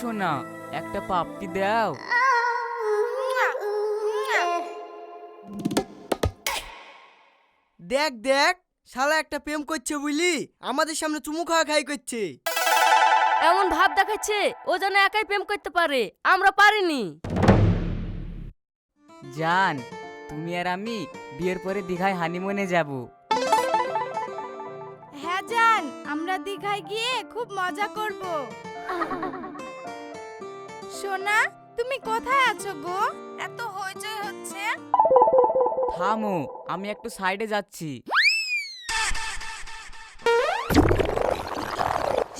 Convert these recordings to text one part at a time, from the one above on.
সোনা একটা পাপটি দাও। দেখ দেখ শালা একটা প্রেম করছে বুঝলি? আমাদের সামনে চুমু খাওয়া খাই করছে। এমন ভাব দেখাচ্ছে ও যেন একাই প্রেম করতে পারে আমরা পারিনি। জান তুমি আর আমি বিয়ের পরে দীঘায় হানিমুনে যাব। হ্যাঁ জান আমরা দীঘায় গিয়ে খুব মজা করব। সোনা তুমি কোথায় আছো গো এত হইচই হচ্ছে। থামো আমি একটু সাইডে যাচ্ছি।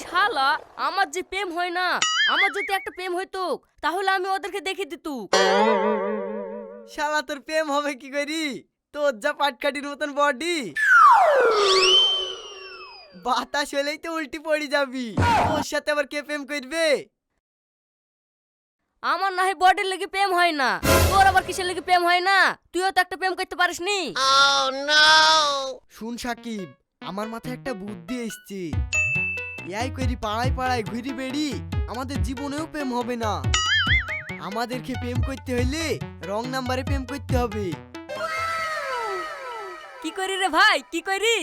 শালা আমার যে প্রেম হয় না আমার যদি একটা প্রেম হইতো তাহলে আমি ওদেরকে দেখে দিত শালা তোর প্রেম হবে কি করি? তোর যা পাটকাঠির মতন বডি বাতাস হলেই তো উল্টি পড়ে যাবি। ওর সাথে আবার কে প্রেম করবে? আমার না হয় বডির লেগে প্রেম হয় না। তোর আবার কিসের লেগে প্রেম হয় না? তুইও তো একটা প্রেম করতে পারিস নি শুন সাকিব আমার মাথায় একটা বুদ্ধি এসছে। ইয়াই করি পাড়ায় পাড়ায় ঘুরি বেড়ি আমাদের জীবনেও প্রেম হবে না। আমাদেরকে প্রেম করতে হইলে রং নাম্বারে প্রেম করতে হবে। কি করি রে ভাই? কি করি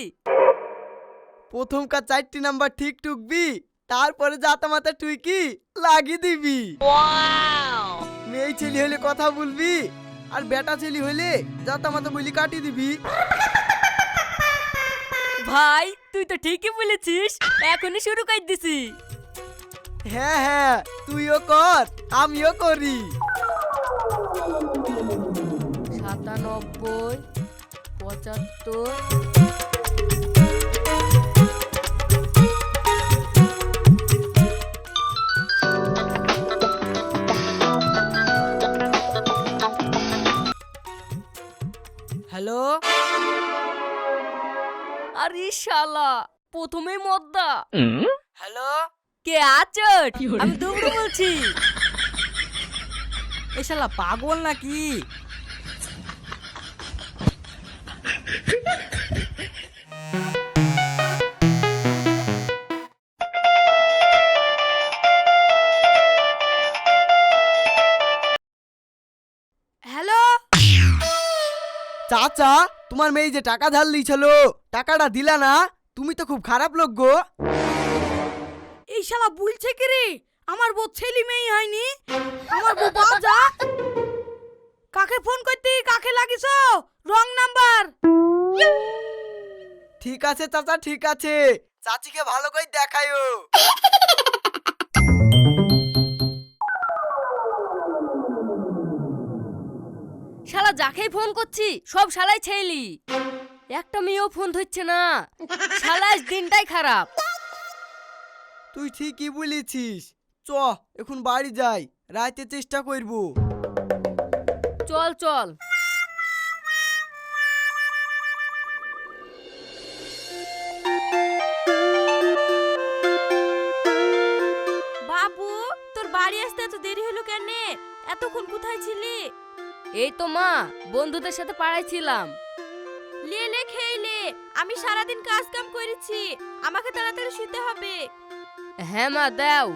প্রথম কাজ চারটি নাম্বার ঠিক টুকবি। তারপরে জাতা মাতা টুইকি লাগিয়ে দিবি। মেয়ে ছেলে হলে কথা বলবি আর বেটা ছেলে হলে জাতা মাতা বলি কাটিয়ে দিবি। ভাই তুই তো ঠিকই বলেছিস এখনই শুরু করে দিছি। হ্যাঁ হ্যাঁ তুইও কর আমিও করি। সাতানব্বই পঁচাত্তর হ্যালো? আরে শালা প্রথমে মদ্দা। হ্যালো? কে আছো? আমি দুবড়ু বলছি। এ শালা পাগল নাকি? চাচা তোমার মেয়ে যে টাকা ধার লিছিল টাকাটা দিলা না? তুমি তো খুব খারাপ লোক গো। এই শালা বলছে কি রে? আমার বউ ছেলে মেয়ে হয়নি? আমার বউ বাজা কাকে ফোন করতে কাকে লাগিস? Wrong number. ঠিক আছে চাচা ঠিক আছে। চাচিকে ভালো করে দেখায়ও যাকেই ফোন করছি সব শালাই ছেলি একটা মেয়েও ফোন ধরছে না। শালা আজ দিনটাই খারাপ। তুই ঠিকই বলেছিস। চ এখন বাড়ি যাই রাইতে চেষ্টা করব। চল চল। বাবু তোর বাড়ি আসতে এত দেরি হলো কেন? এতক্ষণ কোথায় ছিলি? এই তো মা বন্ধুদের সাথে পাড়ায় ছিলাম। লে লে খেয়ে লে আমি সারাদিন কাজ কাম করেছি আমাকে তাড়াতাড়ি শুতে হবে। হ্যাঁ মা দাও।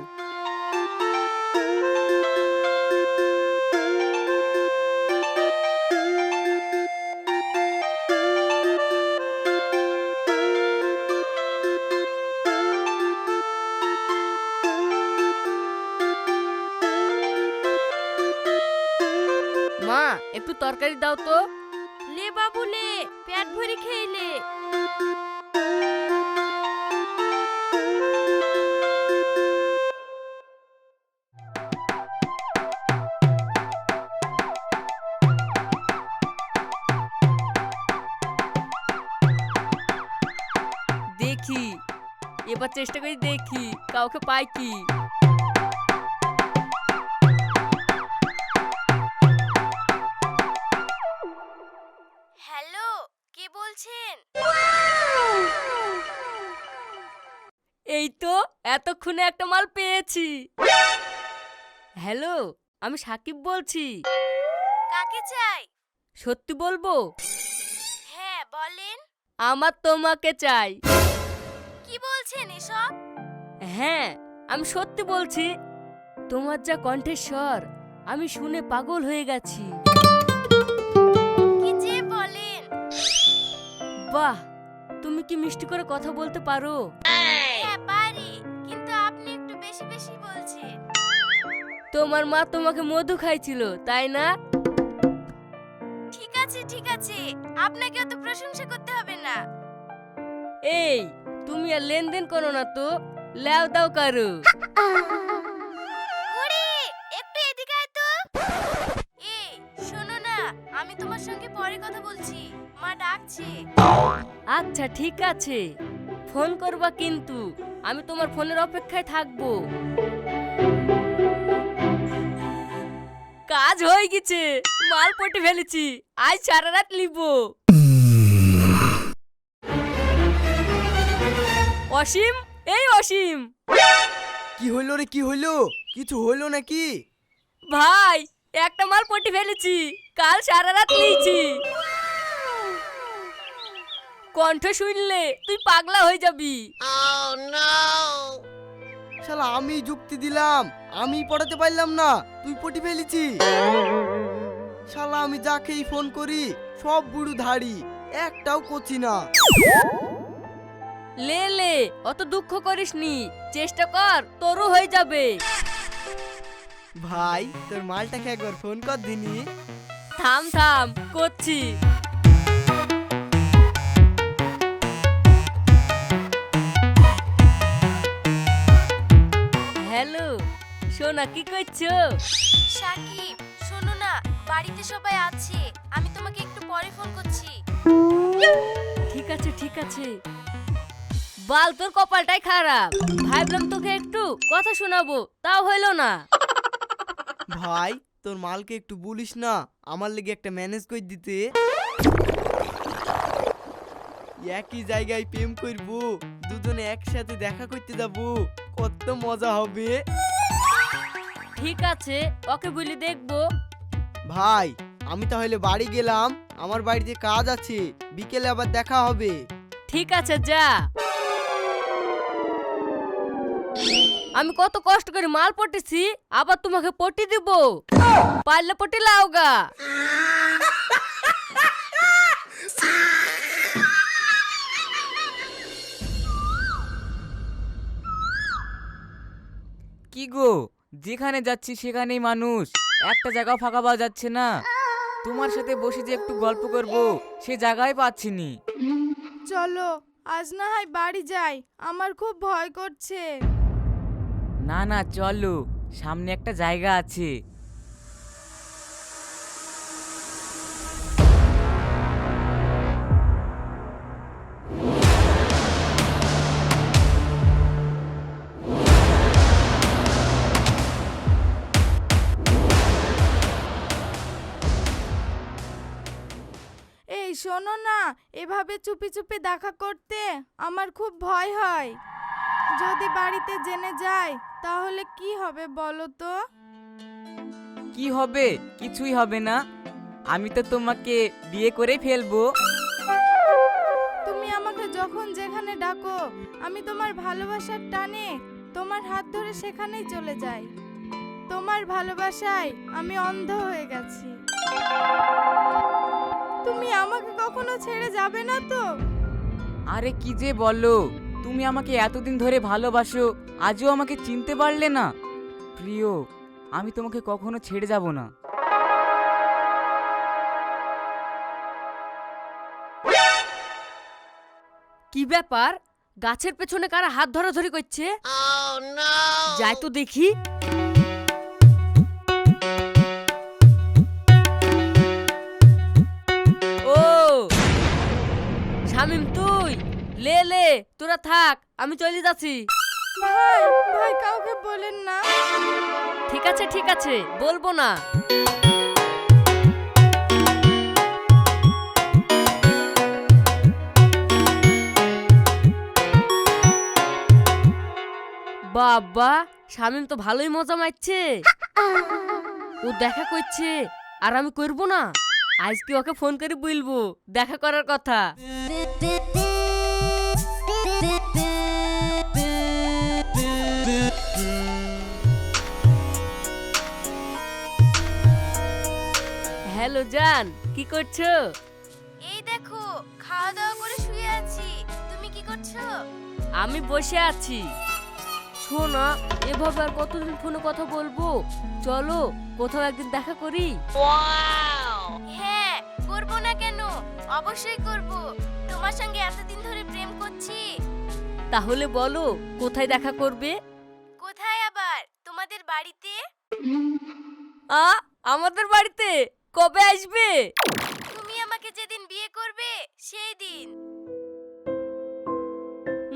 মা, একটু তরকারি দাও তো। লে বাবু লে, পেট ভরে খেয়ে দেখি, এবার চেষ্টা করে দেখি, কাউকে পাই কি। এতক্ষণে একটা মাল পেয়েছি। হ্যালো আমি সাকিব বলছি। কাকে চাই? সত্যি বলব? হ্যাঁ বলেন। আমার তোমাকে চাই। কি বলছেন এসব? হ্যাঁ আমি সত্যি বলছি তোমার যা কণ্ঠেশ্বর আমি শুনে পাগল হয়ে গেছি। কি যে বলেন। বাহ তুমি কি মিষ্টি করে কথা বলতে পারো? হ্যাঁ পারি। তোমার মা তোমাকে মধু খাইছিল তাই না? ঠিক আছে ঠিক আছে। আপনাকে অত প্রশংসা করতে হবে না। এই তুমি আর লেনদেন করো না তো লেও দাও কারও। ওরে একটু এদিকে আয় তো। এই শোনো না আমি তোমার সঙ্গে পরে কথা বলছি। মা ডাকছে। আচ্ছা ঠিক আছে। ফোন করবা কিন্তু আমি তোমার ফোনের অপেক্ষায় থাকব। কাজ হয়ে গেছে। মাল পটে ফেলেছি। আজ সারা রাত লিব। অসীম এই অসীম। কি হইল রে কি হইল? কিছু হইল নাকি? ভাই একটা মাল পটে ফেলেছি। কাল সারা রাত লিয়েছি। কণ্ঠ শুনলে তুই পাগলা হয়ে যাবি। শালা আমি যুক্তি দিলাম। আমি পড়াতে পারলাম না তুই পটি ফেলেছি। শালা আমি যাকেই ফোন করি সব বুড়ো ধাড়ি একটাও করছি না। লে লে অত দুঃখ করিস নি চেষ্টা কর তোরও হয়ে যাবে। ভাই তোর মালটাকে একবার ফোন কর দিনি। থাম থাম করছি। সোনা কি করছ? সাকিব শোনো না বাড়িতে সবাই আছে। আমি তোমাকে একটু পরে ফোন করছি। ঠিক আছে ঠিক আছে। বাল তোর কপালটাই খারাপ। ভাবলাম তোকে একটু কথা শোনাবো তাও হইল না। ভাই তোর মালকে একটু বলিস না আমার লেগে একটা ম্যানেজ করে দিতে। একই জায়গায় প্রেম করব দুজনে একসাথে দেখা করতে যাব কত মজা হবে। ঠিক আছে ওকে বলি দেখব। ভাই আমি তাহলে বাড়ি গেলাম। আমার বাড়িতে কাজ আছে বিকেলে আবার দেখা হবে। ঠিক আছে যা। আমি কত কষ্ট করে মাল পটেছি আবার তোমাকে পটি দিব। পারলে পটি লাওগা কি গো? যেখানে যাচ্ছি সেখানেই মানুষ। একটা জায়গা ফাঁকা পাওয়া যাচ্ছে না। তোমার সাথে বসে যে একটু গল্প করব সে জায়গায় পাচ্ছি নি। চলো আজ না হয় বাড়ি যাই। আমার খুব ভয় করছে। না না চলো। সামনে একটা জায়গা আছে। শোনো না এভাবে চুপি চুপি দেখা করতে আমার খুব ভয় হয়। যদি বাড়িতে জেনে যায় তাহলে কি হবে বলো তো? কি হবে? কিছুই হবে না। আমি তো তোমাকে বিয়ে করে ফেলব। তুমি আমাকে যখন যেখানে ডাকো আমি তোমার ভালোবাসার টানে তোমার হাত ধরে সেখানেই চলে যাই। তোমার ভালোবাসায় আমি অন্ধ হয়ে গেছি। তুমি আমাকে কখনো ছেড়ে যাবে না তো? আরে কি যে বলো তুমি আমাকে এতদিন ধরে ভালোবাসো আজও আমাকে চিনতে পারলে না। প্রিয় আমি তোমাকে কখনো ছেড়ে যাব না। কি ব্যাপার? গাছের পেছনে কারা হাত ধরাধরি করছে? যাই তো দেখি। লে লে তোরা থাক আমি চলে যাচ্ছি। ভাই ভাই কাউকে বলেন না। ঠিক আছে ঠিক আছে বলব না। বাবা শামিম তো ভালোই মজা মারছে। ও দেখা করছে আর আমি করব না। আজকে ওকে ফোন করে বলব দেখা করার কথা। জান কি করছ? এই দেখো খাওয়া দাওয়া করে শুয়ে আছি। তুমি কি করছ? আমি বসে আছি। শোনা এভাবে আর কতদিন ফোনে কথা বলব? চলো কোথাও একদিন দেখা করি। হ্যাঁ করব না কেন? অবশ্যই করব। তোমার সঙ্গে এতদিন ধরে প্রেম করছি। তাহলে বলো কোথায় দেখা করবে? কোথায় আবার? তোমাদের বাড়িতে? আ আমাদের বাড়িতে? কবে আসবে? তুমি আমাকে যেদিন বিয়ে করবে সেই দিন।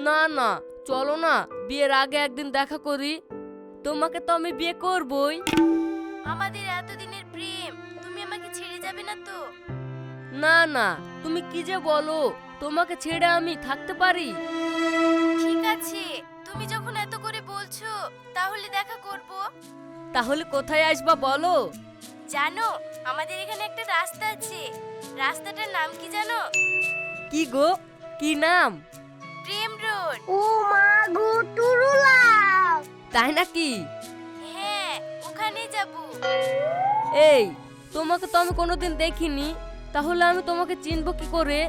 না না চলো না বিয়ের আগে একদিন দেখা করি। তোমাকে তো আমি বিয়ে করবই। আমাদের এতদিনের প্রেম তুমি আমাকে ছেড়ে যাবে না তো? না না তুমি কি যে বলো তোমাকে ছেড়ে আমি থাকতে পারি? ঠিক আছে তুমি যখন এত করে বলছো তাহলে দেখা করব। তাহলে কোথায় আসবা বলো? জানো আমাদের এখানে একটা রাস্তা আছে। রাস্তাটার নাম কি জানো? কি গো? কি নাম? প্রেম রোড। ও মা গো টুরুলা তাই নাকি? হ্যাঁ ওখানেই যাব। এই তোমাকে তো আমি কোনোদিন দেখিনি। তাহলে আমি তোমাকে চিনবো কি করে?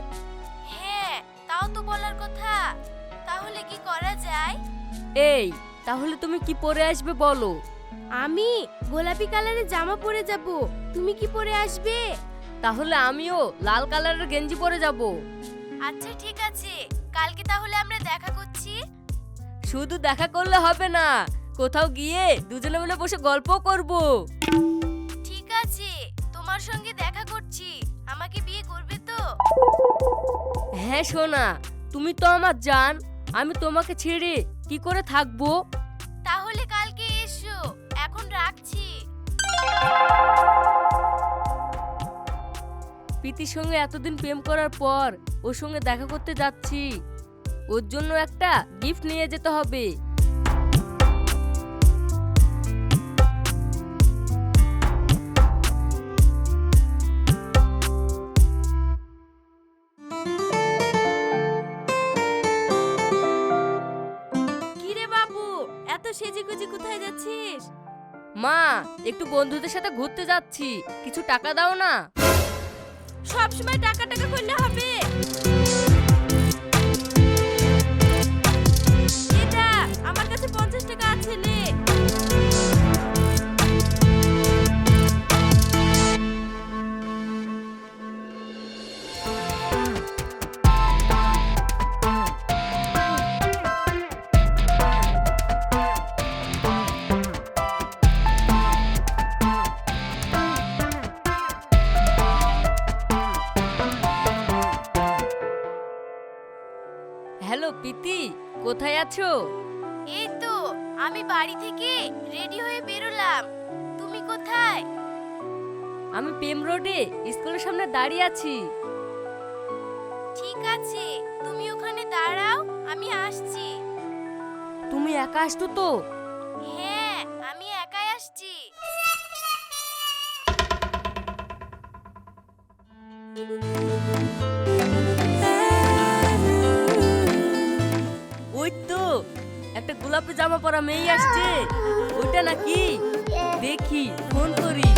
হ্যাঁ তাও তো বলার কথা। তাহলে কি করা যায়? এই তাহলে তুমি কি পরে আসবে বলো? আমি গোলাপি কালারের জামা পরে যাব। তুমি কি পরে আসবে? তাহলে আমিও লাল কালারের গেঞ্জি পরে যাব। আচ্ছা ঠিক আছে। কালকে তাহলে আমরা দেখা করছি। শুধু দেখা করলে হবে না কোথাও গিয়ে দুজনে মিলে বসে গল্প করব। ঠিক আছে তোমার সঙ্গে দেখা করছি। আমাকে বিয়ে করবে তো? হ্যাঁ সোনা তুমি তো আমার জান আমি তোমাকে ছেড়ে কি করে থাকব? প্রীতির সঙ্গে এতদিন প্রেম করার পর ওর সঙ্গে দেখা করতে যাচ্ছি। ওর জন্য একটা গিফট নিয়ে যেতে হবে। মা, একটু বন্ধুদের সাথে ঘুরতে যাচ্ছি। কিছু টাকা দাও না। সবসময় টাকা টাকা করলে হবে। প্রীতি কোথায় আছো? এই তো আমি বাড়ি থেকে রেডি হয়ে বেরোলাম। তুমি কোথায়? আমি পেম রোডে স্কুলের সামনে দাঁড়িয়ে আছি। ঠিক আছে তুমি ওখানে দাঁড়াও আমি আসছি। তুমি একা আসতো তো? হ্যাঁ আমি একাই আসছি। ওই পরা মেয়ে আসছে। ওইটা নাকি? দেখি ফোন করি।